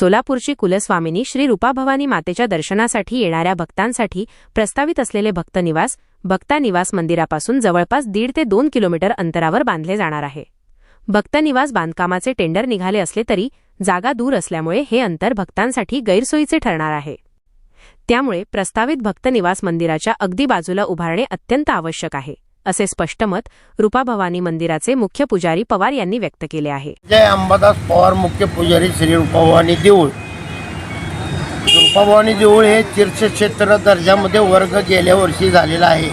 सोलापूरची कुलस्वामिनी श्री रूपाभवानी मातेच्या दर्शनासाठी येणाऱ्या भक्तांसाठी प्रस्तावित असलेले भक्तनिवास भक्तानिवास मंदिरापासून जवळपास दीड ते दोन किलोमीटर अंतरावर बांधले जाणार आहे. भक्तनिवास बांधकामाचे टेंडर निघाले असले तरी जागा दूर असल्यामुळे हे अंतर भक्तांसाठी गैरसोयीचे ठरणार आहे. त्यामुळे प्रस्तावित भक्तनिवास मंदिराच्या अगदी बाजूला उभारणे अत्यंत आवश्यक आहे. असे स्पष्ट मत रूपाभवानी मंदिराचे मुख्य पुजारी पवार यांनी व्यक्त केले आहे. जय अंबादास पवार मुख्य पुजारी श्री रूपाभवानी देऊळ. रूपाभवानी देऊळ हे तीर्थक्षेत्र दर्जामध्ये वर्ग गेल्या वर्षी झालेला आहे.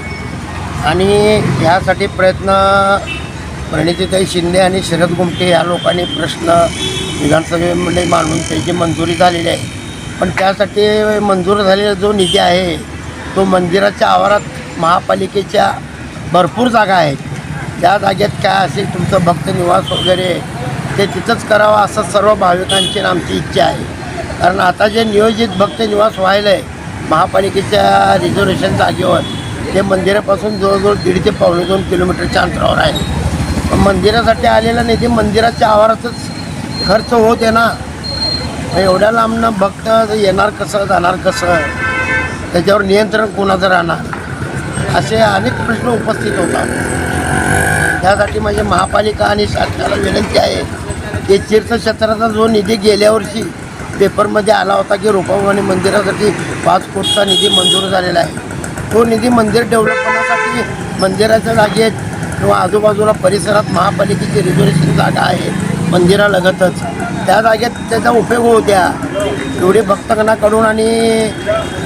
आणि ह्यासाठी प्रयत्न प्रणितीताई शिंदे आणि शरद गुमटे या लोकांनी प्रश्न विधानसभेमध्ये मांडून त्याची मंजुरी झालेली आहे. पण त्यासाठी मंजूर झालेला जो निधी आहे तो मंदिराच्या आवारात महापालिकेच्या भरपूर जागा आहेत. त्या जागेत काय असेल तुमचं भक्त निवास वगैरे ते तिथंच करावं असं सर्व भाविकांची आमची इच्छा आहे. कारण आता जे नियोजित भक्त निवास व्हायलं आहे महापालिकेच्या रिझर्वेशन जागेवर ते मंदिरापासून जवळजवळ दीड ते पावणे दोन किलोमीटरच्या अंतरावर आहे. पण मंदिरासाठी आलेला निधी मंदिराच्या आवारातच खर्च होत आहे ना. एवढ्या लांबनं भक्त येणार कसं जाणार कसं? त्याच्यावर नियंत्रण कोणाचं राहणार? असे अनेक प्रश्न उपस्थित होतात. त्यासाठी माझी महापालिका आणि शासनाला विनंती आहे की तीर्थक्षेत्राचा जो निधी गेल्या वर्षी पेपरमध्ये आला होता की रूपाभवानी मंदिरासाठी पाच कोटचा निधी मंजूर झालेला आहे. तो निधी मंदिर डेव्हलपमेंटसाठी मंदिराच्या जागेत किंवा आजूबाजूला परिसरात महापालिकेची रिझर्वेशन जागा आहे मंदिरालगतच. त्या जागेत त्याचा उपयोग होऊ द्या. एवढी भक्तगणाकडून आणि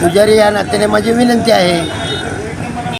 पुजारी या नात्याने माझी विनंती आहे.